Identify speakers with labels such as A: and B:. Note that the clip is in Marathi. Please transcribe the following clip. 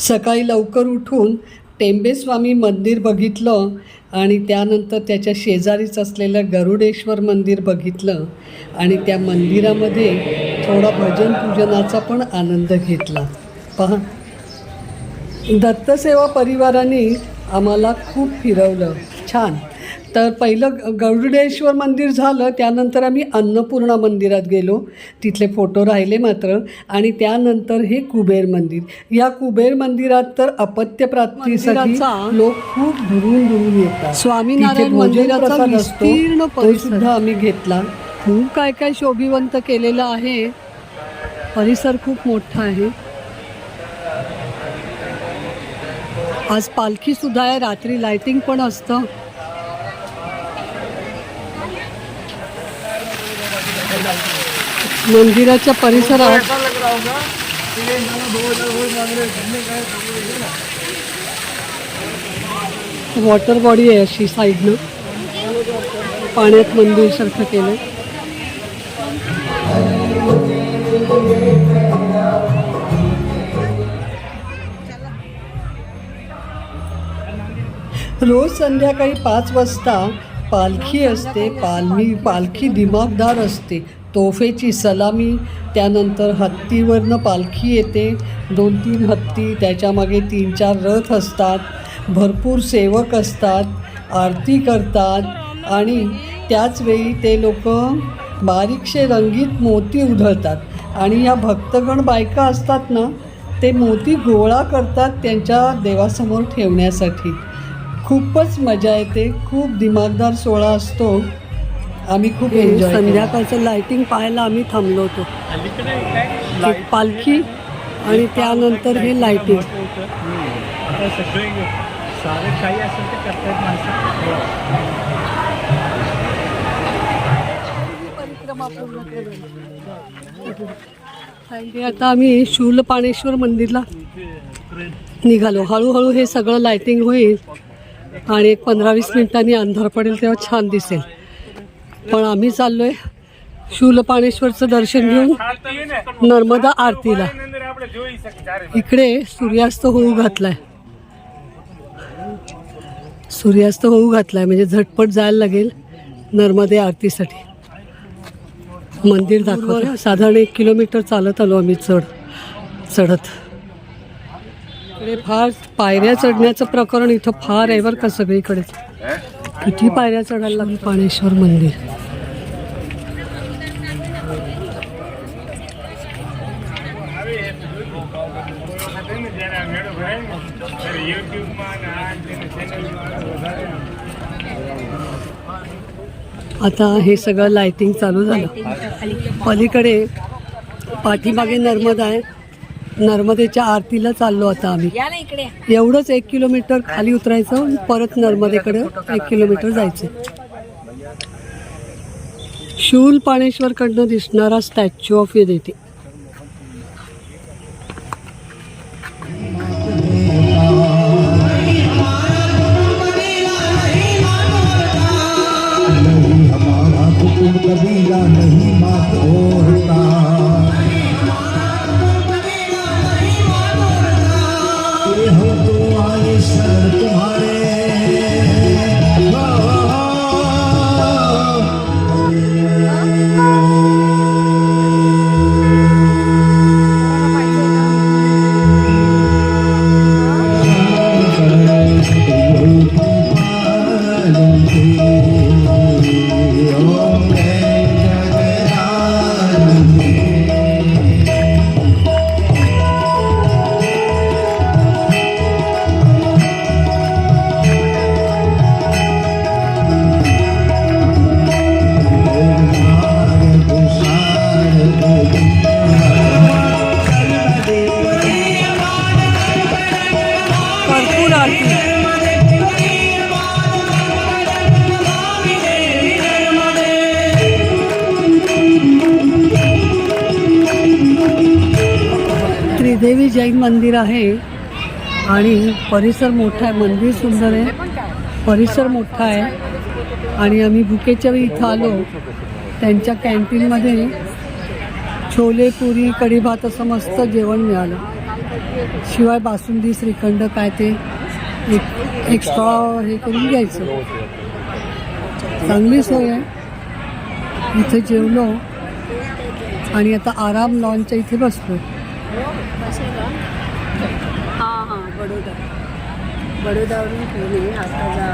A: सकाळी लवकर उठून टेंबेस्वामी मंदिर बघितलं आणि त्यानंतर त्याच्या शेजारीच असलेलं गरुडेश्वर मंदिर बघितलं आणि त्या मंदिरामध्ये थोडा भजन पूजनाचा पण आनंद घेतला. पहा. दत्तसेवा परिवाराने आम्हाला खूप फिरवलं. छान. तर पहिलं गरुडेश्वर मंदिर झालं त्यानंतर आम्ही अन्नपूर्णा मंदिरात गेलो. तिथले फोटो राहिले मात्र. आणि त्यानंतर हे कुबेर मंदिर. या कुबेर मंदिरात तर अपत्य प्राप्तीसाठी
B: मंदिराचा
A: लोक खूप दुरून दुरून येतात.
B: स्वामीनारायण मंदिराचा विस्तीर्ण.
A: सुद्धा आम्ही घेतला.
B: खूप काय काय शोभिवंत केलेलं आहे. परिसर खूप मोठा आहे. आज पालखी सुद्धा आहे. रात्री लाइटिंग पण असतं. मंदिराच्या परिसरात वॉटर बॉडी आहे अशी साईडनं. पाण्यात मंदिर सारखं केलं
A: रोज संध्याकाळी पाच वाजता पालखी असते पालमी पालखी दिमागदार असते. तोफेची सलामी त्यानंतर हत्तीवरनं पालखी येते. दोन तीन हत्ती त्याच्यामागे तीन चार रथ असतात. भरपूर सेवक असतात आरती करतात आणि त्याचवेळी ते लोक बारीकशे रंगीत मोती उधळतात. आणि या भक्तगण बायका असतात ना ते मोती गोळा करतात त्यांच्या देवासमोर ठेवण्यासाठी. खूपच मजा येते. खूप दिमागदार सोहळा असतो. आम्ही खूप एन्जॉय
B: संध्याकाळचं लाइटिंग पाहायला आम्ही थांबलो होतो. पालखी आणि त्यानंतर हे लाइटिंग
C: आता
B: आणि आम्ही शूलपाणेश्वर मंदिरला निघालो. हळूहळू हे सगळं लाइटिंग होईल आणि एक पंधरा वीस मिनिटांनी अंधार पडेल तेव्हा छान दिसेल. पण आम्ही चाललोय शूलपाणेश्वरचं दर्शन घेऊन नर्मदा आरतीला. इकडे सूर्यास्त होऊ घातलाय. सूर्यास्त होऊ घातलाय म्हणजे झटपट जायला लागेल नर्मदे आरतीसाठी. मंदिर दाखवत. साधारण एक किलोमीटर चालत आलो आम्ही चढ चढत. इकडे फार पायऱ्या चढण्याचं प्रकरण इथं फार आहे बरं का सगळीकडे. किती पायऱ्या चढायला लागली पाणेश्वर मंदिर. आता हे सगळं लाइटिंग चालू झालं. पलीकडे पाठीमागे नर्मदा आहे. नर्मदेच्या आरतीला चाललो आता आम्ही. एवढंच एक किलोमीटर खाली उतरायचं परत नर्मदेकडे एक किलोमीटर जायचं. शूल पाणेश्वरकडनं दिसणारा statue of unity. Tridevi Jain मंदिर आहे आणि परिसर मोठा आहे मंदिर सुंदर आहे. परिसर मोठा आहे. आणि आम्ही भुकेच्या वेळी इथं आलो. त्यांच्या कॅन्टीनमध्ये छोले पुरी कढीभात असं मस्त जेवण मिळालं. शिवाय बासुंदी श्रीखंड काय ते एक एक्स्ट्रा हे करून घ्यायचं. चांगली सोय आहे. इथे जेवलो. आणि आता आराम लॉनच्या इथे बसलो
D: हां हां बडोदा. बडोदावरून ट्रेन आहे आता जा